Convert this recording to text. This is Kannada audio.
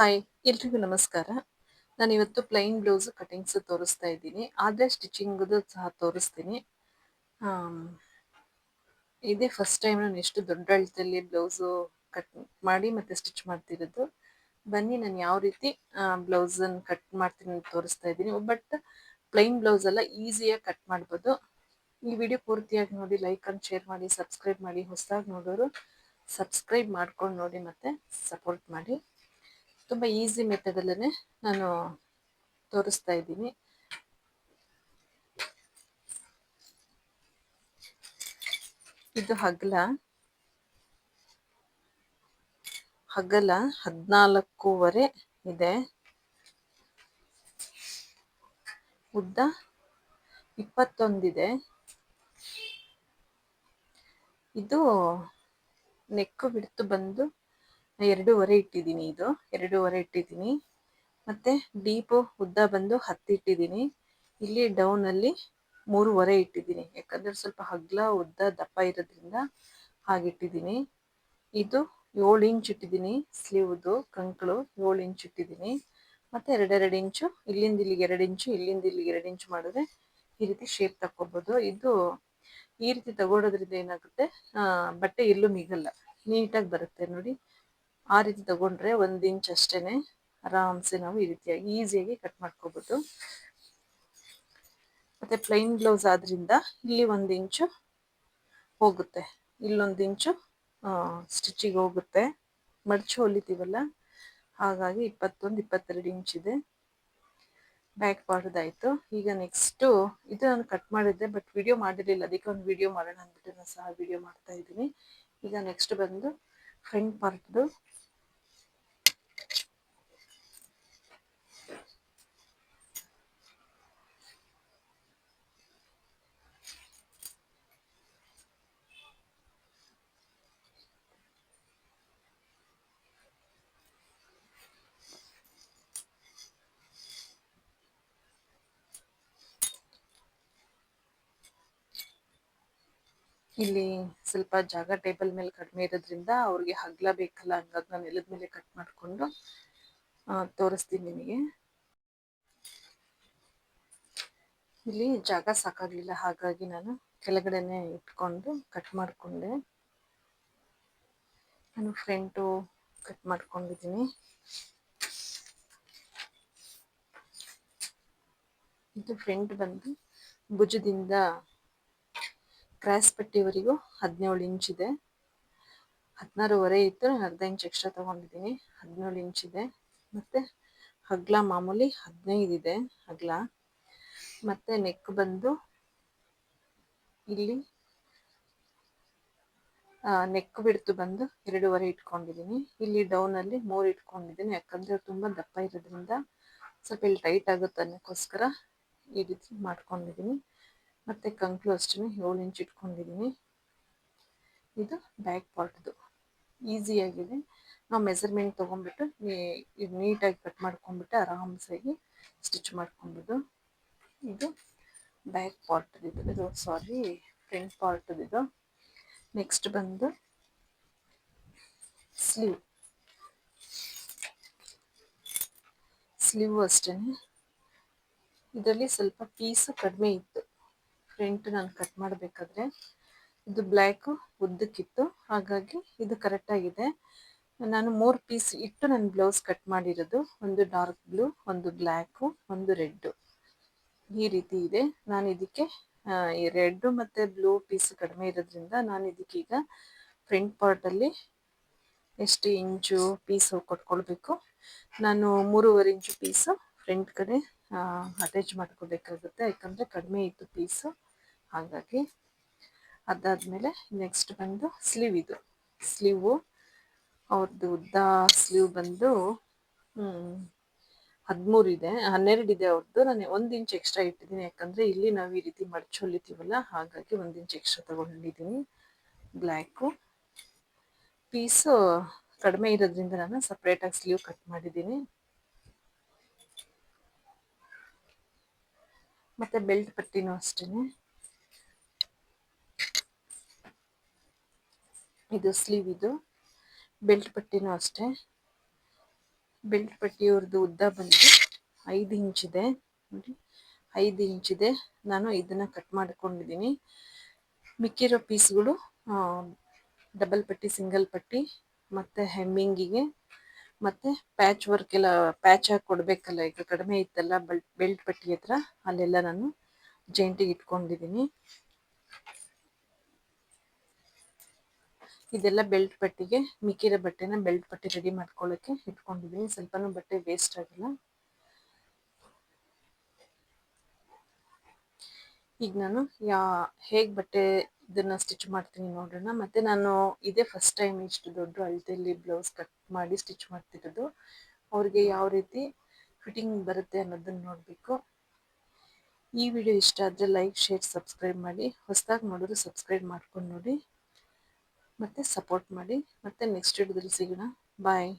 ಹಾಯ್ ಎಲ್ರಿಗೂ ನಮಸ್ಕಾರ. ನಾನು ಇವತ್ತು ಪ್ಲೈನ್ ಬ್ಲೌಸ್ ಕಟಿಂಗ್ಸ್ ತೋರಿಸ್ತಾ ಇದ್ದೀನಿ. ಆದರೆ ಸ್ಟಿಚಿಂಗ್ದು ಸಹ ತೋರಿಸ್ತೀನಿ. ಇದೇ ಫಸ್ಟ್ ಟೈಮ್ ನಾನು ಎಷ್ಟು ದೊಡ್ಡ ಅಳತೆಯಲ್ಲಿ ಬ್ಲೌಸು ಕಟ್ ಮಾಡಿ ಮತ್ತೆ ಸ್ಟಿಚ್ ಮಾಡ್ತಿರೋದು. ಬನ್ನಿ ನಾನು ಯಾವ ರೀತಿ ಬ್ಲೌಸನ್ನು ಕಟ್ ಮಾಡ್ತೀನಿ ಅಂತ ತೋರಿಸ್ತಾ ಇದ್ದೀನಿ. ಬಟ್ ಪ್ಲೈನ್ ಬ್ಲೌಸ್ ಎಲ್ಲ ಈಸಿಯಾಗಿ ಕಟ್ ಮಾಡ್ಬೋದು. ಈ ವಿಡಿಯೋ ಪೂರ್ತಿಯಾಗಿ ನೋಡಿ ಲೈಕ್ ಅಂಡ್ ಶೇರ್ ಮಾಡಿ ಸಬ್ಸ್ಕ್ರೈಬ್ ಮಾಡಿ, ಹೊಸದಾಗಿ ನೋಡೋರು ಸಬ್ಸ್ಕ್ರೈಬ್ ಮಾಡ್ಕೊಂಡು ನೋಡಿ ಮತ್ತೆ ಸಪೋರ್ಟ್ ಮಾಡಿ. ತುಂಬ ಈಸಿ ಮೆಥಡಲ್ಲೇ ನಾನು ತೋರಿಸ್ತಾ ಇದ್ದೀನಿ. ಇದು ಹಗ್ಲ. ಹಗಲ ಹದಿನಾಲ್ಕೂವರೆ ಇದೆ. ಉದ್ದ ಇಪ್ಪತ್ತೊಂದಿದೆ. ಇದು ನೆಕ್ಕು ಬಿಡ್ತು ಬಂದು ಎರಡೂವರೆ ಇಟ್ಟಿದ್ದೀನಿ ಇದು. ಎರಡೂವರೆ ಇಟ್ಟಿದ್ದೀನಿ. ಮತ್ತು ಡೀಪು ಉದ್ದ ಬಂದು ಹತ್ತು ಇಟ್ಟಿದ್ದೀನಿ. ಇಲ್ಲಿ ಡೌನಲ್ಲಿ ಮೂರುವರೆ ಇಟ್ಟಿದ್ದೀನಿ. ಯಾಕಂದರೆ ಸ್ವಲ್ಪ ಹಗ್ಲ ಉದ್ದ ದಪ್ಪ ಇರೋದ್ರಿಂದ ಹಾಗಿಟ್ಟಿದ್ದೀನಿ. ಇದು ಏಳು ಇಂಚ್ ಇಟ್ಟಿದ್ದೀನಿ. ಸ್ಲೀವ್ದು ಕಂಕಳು ಏಳು ಇಂಚ್ ಇಟ್ಟಿದ್ದೀನಿ. ಮತ್ತು ಎರಡೆರಡು ಇಂಚು ಇಲ್ಲಿಂದ ಇಲ್ಲಿಗೆ ಎರಡು ಇಂಚು ಇಲ್ಲಿಂದ ಇಲ್ಲಿಗೆ ಎರಡು ಇಂಚು ಮಾಡಿದ್ರೆ ಈ ರೀತಿ ಶೇಪ್ ತಗೋಬೋದು ಇದು ಈ ರೀತಿ ತಗೊಳೋದ್ರಿಂದ ಏನಾಗುತ್ತೆ? ಬಟ್ಟೆ ಎಲ್ಲೂ ಮಿಗಲ್ಲ. ನೀಟಾಗಿ ಬರುತ್ತೆ ನೋಡಿ. ಆ ರೀತಿ ತಗೊಂಡ್ರೆ ಒಂದು ಇಂಚ್ ಅಷ್ಟೇನೆ ಆರಾಮ್ಸೆ ನಾವು ಈ ರೀತಿಯಾಗಿ ಈಸಿಯಾಗಿ ಕಟ್ ಮಾಡ್ಕೋಬಹುದು ಮತ್ತೆ ಪ್ಲೈನ್ ಬ್ಲೌಸ್ ಆದ್ರಿಂದ ಇಲ್ಲಿ ಒಂದು ಇಂಚು ಹೋಗುತ್ತೆ. ಇಲ್ಲೊಂದು ಇಂಚು ಸ್ಟಿಚಿಗೆ ಹೋಗುತ್ತೆ. ಮಡಚು ಹೊಲಿತೀವಲ್ಲ? ಹಾಗಾಗಿ ಇಪ್ಪತ್ತೊಂದು, ಇಪ್ಪತ್ತೆರಡು ಇಂಚ್ ಇದೆ. ಬ್ಯಾಕ್ ಪಾರ್ಟ್ದಾಯ್ತು ಈಗ ನೆಕ್ಸ್ಟು ಇದು ನಾನು ಕಟ್ ಮಾಡಿದ್ದೆ ಬಟ್ ವಿಡಿಯೋ ಮಾಡಿರಲಿಲ್ಲ. ಅದಕ್ಕೆ ಒಂದು ವಿಡಿಯೋ ಮಾಡೋಣ ಅಂದ್ಬಿಟ್ಟು ನಾನು ಸಹ ವಿಡಿಯೋ ಮಾಡ್ತಾ ಇದ್ದೀನಿ. ಈಗ ನೆಕ್ಸ್ಟ್ ಬಂದು ಫ್ರಂಟ್ ಪಾರ್ಟ್ದು ಇಲ್ಲಿ ಸ್ವಲ್ಪ ಜಾಗ ಟೇಬಲ್ ಮೇಲೆ ಕಡಿಮೆ ಇರೋದ್ರಿಂದ ಅವ್ರಿಗೆ ಹಗ್ಲ ಬೇಕಲ್ಲ ಹಂಗಾಗಿ ನಾನು ನೆಲದ ಮೇಲೆ ಕಟ್ ಮಾಡಿಕೊಂಡು ತೋರಿಸ್ತೀನಿ ನಿಮಗೆ. ಇಲ್ಲಿ ಜಾಗ ಸಾಕಾಗ್ಲಿಲ್ಲ, ಹಾಗಾಗಿ ನಾನು ಕೆಳಗಡೆನೆ ಇಟ್ಕೊಂಡು ಕಟ್ ಮಾಡಿಕೊಂಡೆ. ನಾನು ಫ್ರಂಟು ಕಟ್ ಮಾಡ್ಕೊಂಡಿದ್ದೀನಿ. ಇದು ಫ್ರಂಟ್ ಬಂದು ಭುಜದಿಂದ ಕ್ರಾಸ್ ಪಟ್ಟಿವರೆಗೂ ಹದಿನೇಳು ಇಂಚ್ ಇದೆ. ಹದಿನಾರೂವರೆ ಇತ್ತು ಅರ್ಧ ಇಂಚ್ ಎಕ್ಸ್ಟ್ರಾ ತೊಗೊಂಡಿದ್ದೀನಿ. ಹದಿನೇಳು ಇಂಚ್ ಇದೆ. ಮತ್ತೆ ಹಗ್ಲ ಮಾಮೂಲಿ ಹದಿನೈದು ಇದೆ, ಹಗ್ಲ. ಮತ್ತು ನೆಕ್ ಬಂದು ಇಲ್ಲಿ ನೆಕ್ ಬಿಡ್ತು ಬಂದು ಎರಡೂವರೆ ಇಟ್ಕೊಂಡಿದ್ದೀನಿ. ಇಲ್ಲಿ ಡೌನಲ್ಲಿ ಮೂರು ಇಟ್ಕೊಂಡಿದ್ದೀನಿ. ಯಾಕಂದರೆ ತುಂಬ ದಪ್ಪ ಇರೋದ್ರಿಂದ ಸ್ವಲ್ಪ ಇಲ್ಲಿ ಟೈಟ್ ಆಗುತ್ತೆ ಅನ್ನೋಕ್ಕೋಸ್ಕರ ಈ ರೀತಿ ಮಾಡ್ಕೊಂಡಿದ್ದೀನಿ. ಮತ್ತೆ ಕಂಕ್ಲು ಅಷ್ಟೇ ಏಳು ಇಂಚ್ ಇಟ್ಕೊಂಡಿದ್ದೀನಿ ಇದು ಬ್ಯಾಕ್ ಪಾರ್ಟ್ದು ಈಸಿಯಾಗಿದೆ ನಾವು ಮೆಸರ್ಮೆಂಟ್ ತೊಗೊಂಡ್ಬಿಟ್ಟು ನೀಟಾಗಿ ಕಟ್ ಮಾಡ್ಕೊಂಡ್ಬಿಟ್ಟು ಆರಾಮ್ಸಾಗಿ ಸ್ಟಿಚ್ ಮಾಡ್ಕೊಬೋದು ಇದು ಬ್ಯಾಕ್ ಪಾರ್ಟ್ ಇದು. ಸಾರಿ ಫ್ರಂಟ್ ಪಾರ್ಟ್ ಇದು. ನೆಕ್ಸ್ಟ್ ಬಂದು ಸ್ಲೀವ್ ಸ್ಲೀವ್ ಅಷ್ಟೇ ಇದರಲ್ಲಿ ಸ್ವಲ್ಪ ಪೀಸು ಕಡಿಮೆ ಇತ್ತು. ಫ್ರಂಟ್ ನಾನು ಕಟ್ ಮಾಡಬೇಕಾದ್ರೆ ಇದು ಬ್ಲ್ಯಾಕು ಉದ್ದಕ್ಕಿತ್ತು. ಹಾಗಾಗಿ ಇದು ಕರೆಕ್ಟಾಗಿದೆ ನಾನು ಮೂರು ಪೀಸ್ ಇಟ್ಟು ನಾನು ಬ್ಲೌಸ್ ಕಟ್ ಮಾಡಿರೋದು. ಒಂದು ಡಾರ್ಕ್ ಬ್ಲೂ ಒಂದು ಬ್ಲ್ಯಾಕು ಒಂದು ರೆಡ್ಡು ಈ ರೀತಿ ಇದೆ. ನಾನು ಇದಕ್ಕೆ ಈ ರೆಡ್ ಮತ್ತು ಬ್ಲೂ ಪೀಸ್ ಕಡಿಮೆ ಇರೋದ್ರಿಂದ ನಾನು ಇದಕ್ಕೀಗ ಫ್ರಂಟ್ ಪಾರ್ಟಲ್ಲಿ ಎಷ್ಟು ಇಂಚು ಪೀಸು ಕೊಟ್ಕೊಳ್ಬೇಕು. ನಾನು ಮೂರುವರೆ ಇಂಚು ಪೀಸು ಫ್ರಂಟ್ ಕಡೆ ಅಟ್ಯಾಚ್ ಮಾಡ್ಕೋಬೇಕಾಗುತ್ತೆ. ಯಾಕಂದರೆ ಕಡಿಮೆ ಇತ್ತು ಪೀಸು ಹಾಗಾಗಿ ಅದಾದಮೇಲೆ ನೆಕ್ಸ್ಟ್ ಬಂದು ಸ್ಲೀವ್ ಇದು. ಸ್ಲೀವು ಅವ್ರದ್ದು ಉದ್ದ ಸ್ಲೀವ್ ಬಂದು ಹದಿಮೂರು ಇದೆ, ಹನ್ನೆರಡು ಇದೆ ಅವ್ರದ್ದು ನಾನು ಒಂದು ಇಂಚ್ ಎಕ್ಸ್ಟ್ರಾ ಇಟ್ಟಿದ್ದೀನಿ ಯಾಕಂದರೆ ಇಲ್ಲಿ ನಾವು ಈ ರೀತಿ ಮಡ್ಚ್ ಹೊಲಿತೀವಲ್ಲ, ಹಾಗಾಗಿ ಒಂದು ಇಂಚ್ ಎಕ್ಸ್ಟ್ರಾ ತಗೊಂಡಿದ್ದೀನಿ ಬ್ಲ್ಯಾಕು ಪೀಸು ಕಡಿಮೆ ಇರೋದ್ರಿಂದ ನಾನು ಸಪ್ರೇಟಾಗಿ ಸ್ಲೀವ್ ಕಟ್ ಮಾಡಿದ್ದೀನಿ ಮತ್ತು ಬೆಲ್ಟ್ ಪಟ್ಟಿನೂ ಅಷ್ಟೇ ಇದು ಸ್ಲೀವ್ ಇದು. ಬೆಲ್ಟ್ ಪಟ್ಟಿನೂ ಅಷ್ಟೇ. ಬೆಲ್ಟ್ ಪಟ್ಟಿಯವ್ರದ್ದು ಉದ್ದ ಬಂದು ಐದು ಇಂಚಿದೆ ನೋಡಿ, ಐದು ಇಂಚಿದೆ ನಾನು ಇದನ್ನು ಕಟ್ ಮಾಡ್ಕೊಂಡಿದ್ದೀನಿ. ಮಿಕ್ಕಿರೋ ಪೀಸ್ಗಳು ಡಬಲ್ ಪಟ್ಟಿ ಸಿಂಗಲ್ ಪಟ್ಟಿ, ಮತ್ತು ಹೆಮ್ಮಿಂಗಿಗೆ ಮತ್ತು ಪ್ಯಾಚ್ ವರ್ಕ್ ಎಲ್ಲ ಪ್ಯಾಚ್ ಹಾಕಿ ಕೊಡಬೇಕಲ್ಲ, ಈಗ ಕಡಿಮೆ ಇತ್ತಲ್ಲ ಬೆಲ್ಟ್ ಪಟ್ಟಿ ಹತ್ರ, ಅಲ್ಲೆಲ್ಲ ನಾನು ಜೈಂಟಿಗೆ ಇಟ್ಕೊಂಡಿದ್ದೀನಿ. ಇದೆಲ್ಲ ಬೆಲ್ಟ್ ಪಟ್ಟಿಗೆ ಮಿಕ್ಕಿರೋ ಬಟ್ಟೆನ ಬೆಲ್ಟ್ ಪಟ್ಟಿ ರೆಡಿ ಮಾಡ್ಕೊಳ್ಳೋಕ್ಕೆ ಇಟ್ಕೊಂಡಿದ್ದೀನಿ ಸ್ವಲ್ಪನೂ ಬಟ್ಟೆ ವೇಸ್ಟ್ ಆಗಿಲ್ಲ. ಈಗ ನಾನು ಯಾ, ಹೇಗೆ ಬಟ್ಟೆ ಇದನ್ನ ಸ್ಟಿಚ್ ಮಾಡ್ತೀನಿ ನೋಡೋಣ. ಮತ್ತೆ ನಾನು ಇದೇ ಫಸ್ಟ್ ಟೈಮ್ ಇಷ್ಟು ದೊಡ್ಡ ಅಳತೆಯಲ್ಲಿ ಬ್ಲೌಸ್ ಕಟ್ ಮಾಡಿ ಸ್ಟಿಚ್ ಮಾಡ್ತಿರೋದು. ಅವ್ರಿಗೆ ಯಾವ ರೀತಿ ಫಿಟ್ಟಿಂಗ್ ಬರುತ್ತೆ ಅನ್ನೋದನ್ನ ನೋಡಬೇಕು. ಈ ವಿಡಿಯೋ ಇಷ್ಟ ಆದರೆ ಲೈಕ್ ಶೇರ್ ಸಬ್ಸ್ಕ್ರೈಬ್ ಮಾಡಿ. ಹೊಸದಾಗಿ ನೋಡಿದ್ರೆ ಸಬ್ಸ್ಕ್ರೈಬ್ ಮಾಡ್ಕೊಂಡು ನೋಡಿ. ಮತ್ತು ಸಪೋರ್ಟ್ ಮಾಡಿ ಮತ್ತೆ ನೆಕ್ಸ್ಟ್ ವಿಡಿಯೋದಲ್ಲಿ ಸಿಗೋಣ. ಬಾಯ್